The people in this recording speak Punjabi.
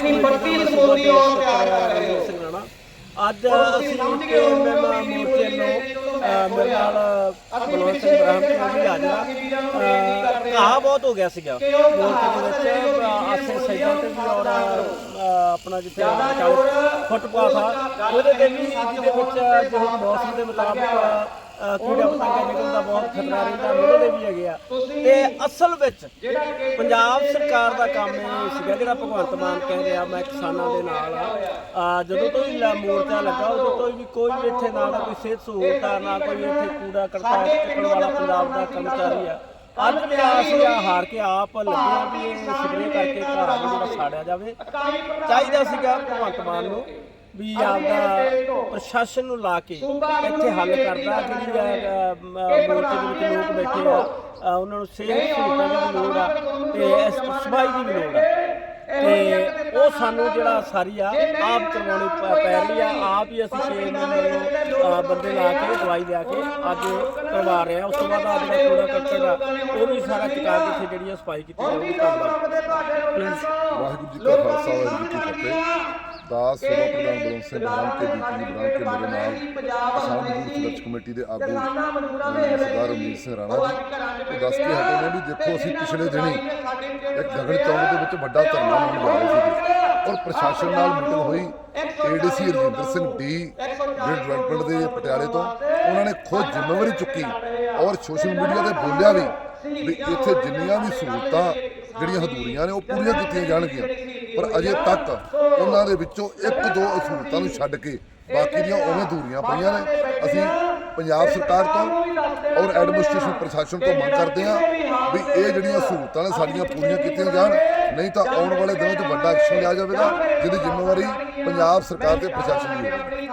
ਆਪਣੀ ਬੱਤੀ ਸਮੋਦੀ ਔਰ ਤਿਆਰ ਕਰ ਰਹੇ ਹੋ। ਅੱਜ ਅਸੀਂ ਕੇਐਮਐਮ ਮੋਰਚੇ ਨੂੰ ਮੇਰੇ ਨਾਲ ਬਲਵੰਤ ਸਿੰਘ ਬ੍ਰਹਮ ਜੀ ਹਾਜ਼ਰ ਘਾਹ ਬਹੁਤ ਹੋ ਗਿਆ ਸੀਗਾ। ਮੋਰਚੇ ਦੇ ਵਿੱਚ ਆਸੇ ਸਾਈਡਾਂ ਤੇ ਵੀ ਔਰ ਆਪਣਾ ਜਿੱਥੇ 40 ਫੁੱਟਪਾਥ ਆ ਉਹਦੇ ਤੇ ਵੀ ਜਿਹਦੇ ਵਿੱਚ ਜੋ ਮੌਸਮ ਦੇ ਮੁਤਾਬਕ ਕੀੜਾ ਪਤੰਗਾ ਨਿਕਲਣ ਦਾ ਬਹੁਤ ਖਤਰਾ ਰਹਿੰਦਾ ਉਹਦੇ ਦੇ ਵੀ ਹੈਗੇ ਆ। ਤੇ ਅਸਲ ਵਿੱਚ ਪੰਜਾਬ ਸਰਕਾਰ ਦਾ ਕੰਮ ਇਹ ਸੀਗਾ ਜਿਹੜਾ ਭਗਵੰਤ ਮਾਨ ਕਹਿ ਰਿਹਾ ਮੈਂ ਕਿਸਾਨਾਂ ਦੇ ਨਾਲ ਆ। ਜਦੋਂ ਤੋਂ ਹੀ ਲ- ਮੋਰਚਾ ਲੱਗਾ ਉਦੋਂ ਤੋਂ ਹੀ ਕੋਈ ਵੀ ਇੱਥੇ ਨਾ ਕੋਈ ਸਿਹਤ ਸਹੂਲਤ ਨਾ ਕੋਈ ਇੱਥੇ ਕੂੜਾ ਕਰਤਾ ਚੱਕਣ ਵਾਲਾ ਪੰਜਾਬ ਦਾ ਕਰਮਚਾਰੀ ਆ ਅੱਜ ਵੀ ਅਸੀਂ ਆ ਹਾਰ ਕੇ ਆਪ ਲੱਗੇ ਆ ਵੀ ਇਹ ਸਪਰੇ ਕਰਕੇ ਘਰ ਨੂੰ ਸਾੜਿਆ ਜਾਵੇ। ਚਾਹੀਦਾ ਸੀਗਾ ਭਗਵੰਤ ਮਾਨ ਨੂੰ। ਵੀ ਆਪਦਾ ਪ੍ਰਸ਼ਾਸਨ ਨੂੰ ਲਾ ਕੇ ਇੱਥੇ ਹੱਲ ਕਰਦਾ ਜਿਹੜੀ ਮ- ਮੋਰਚੇ ਦੇ ਵਿੱਚ ਲੋਕ ਬੈਠੇ ਆ ਉਹਨਾਂ ਨੂੰ ਸਿਹਤ ਸਹੂਲਤਾਂ ਦੀ ਲੋੜ ਆ ਤੇ ਇਸ ਸਫ਼ਾਈ ਦੀ ਵੀ ਲੋੜ ਆ। ਤੇ ਉਹ ਸਾਨੂੰ ਜਿਹੜਾ ਸਾਰੀ ਆ ਆਪ ਕਰਵਾਉਣੀ ਪ- ਰਹੀ ਆ ਆਪ ਹੀ ਅਸੀਂ 6 ਮਹੀਨੇ ਨੂੰ ਬੰਦੇ ਲਾ ਕੇ ਦਵਾਈ ਲਿਆ ਕੇ ਅੱਜ ਕਰਵਾ ਰਹੇ ਆ। ਉਸ ਤੋਂ ਬਾਅਦ ਆ ਜਿਹੜਾ ਕੂੜਾ ਕਰਕਟ ਆ ਉਹ ਵੀ ਸਾਰਾ ਚੁਕਾ ਕੇ ਇੱਥੇ ਜਿਹੜੀ ਆ ਸਫ਼ਾਈ ਕੀਤੀ ਜਾਊਗੀ ਧੰਨਵਾਦ। ਵਾਹਿਗੁਰੂ ਜੀ ਕਾ ਖਾਲਸਾ ਵਾਹਿਗੁਰੂ ਜੀ ਕੀ ਫਤਿਹ। ਦਾਸ ਸੇਵਾ ਪ੍ਰਧਾਨ ਬਲਵੰਤ ਸਿੰਘ ਬਰਾਮ ਤੇ ਬੀਪੀ ਬਰਾਮ ਕੇ ਮੇਰੇ ਨਾਲ ਮਜ਼ਦੂਰ ਸੰਘਰਸ਼ ਕਮੇਟੀ ਦੇ ਆਗੂ ਸਰਦਾਰ ਰਣਜੀਤ ਸਿੰਘ ਰਾਣਾ ਜੀ। ਉਹ ਦੱਸ ਕੇ ਹਟੇ ਨੇ ਵੀ ਦੇਖੋ ਅਸੀਂ ਪਿਛਲੇ ਦਿਨੀ ਇੱਕ ਗਗਨ ਚੌਂਕ ਦੇ ਵਿੱਚ ਵੱਡਾ ਧਰਨਾ ਰਹੇ ਸੀਗੇ ਔਰ ਪ੍ਰਸ਼ਾਸਨ ਨਾਲ ਮੀਟਿੰਗ ਹੋਈ ਏਡੀਸੀ ਰਜਿੰਦਰ ਸਿੰਘ ਡੀ ਜਿਹੜੇ ਡਿਵੈਲਪਮੈਂਟ ਦੇ ਪਟਿਆਲੇ ਤੋਂ। ਉਹਨਾਂ ਨੇ ਖੁਦ ਜ਼ਿੰਮੇਵਾਰੀ ਚੁੱਕੀ ਔਰ ਸੋਸ਼ਲ ਮੀਡੀਆ ਤੇ ਬੋਲਿਆ ਵੀ ਵੀ ਇੱਥੇ ਜਿੰਨੀਆਂ ਵੀ ਸਹੂਲਤਾਂ ਜਿਹੜੀਆਂ ਹਦੂਰੀਆਂ ਨੇ ਉਹ ਪੂਰੀਆਂ ਕੀਤੀਆਂ ਜਾਣਗੀਆਂ। ਪਰ ਅਜੇ ਤੱਕ ਉਹਨਾਂ ਦੇ ਵਿੱਚੋਂ ਇੱਕ, ਦੋ ਸਹੂਲਤਾਂ ਨੂੰ ਛੱਡ ਕੇ ਬਾਕੀ ਦੀਆਂ ਉਵੇਂ ਦੂਰੀਆਂ ਪਈਆਂ ਨੇ। ਅਸੀਂ ਪੰਜਾਬ ਸਰਕਾਰ ਤੋਂ ਔਰ ਐਡਮਿਨਿਸਟ੍ਰੇਸ਼ਨ ਪ੍ਰਸ਼ਾਸਨ ਤੋਂ ਮੰਗ ਕਰਦੇ ਹਾਂ ਵੀ ਇਹ ਜਿਹੜੀਆਂ ਸਹੂਲਤਾਂ ਨੇ ਸਾਡੀਆਂ ਪੂਰੀਆਂ ਕੀਤੀਆਂ ਜਾਣ। ਨਹੀਂ ਤਾਂ ਆਉਣ ਵਾਲੇ ਦਿਨਾਂ 'ਚ ਵੱਡਾ ਐਕਸ਼ਨ ਲਿਆ ਜਾਵੇਗਾ, ਜਿਹਦੀ ਜ਼ਿੰਮੇਵਾਰੀ ਪੰਜਾਬ ਸਰਕਾਰ ਤੇ ਪ੍ਰਸ਼ਾਸਨ ਦੀ ਹੋਵੇਗੀ।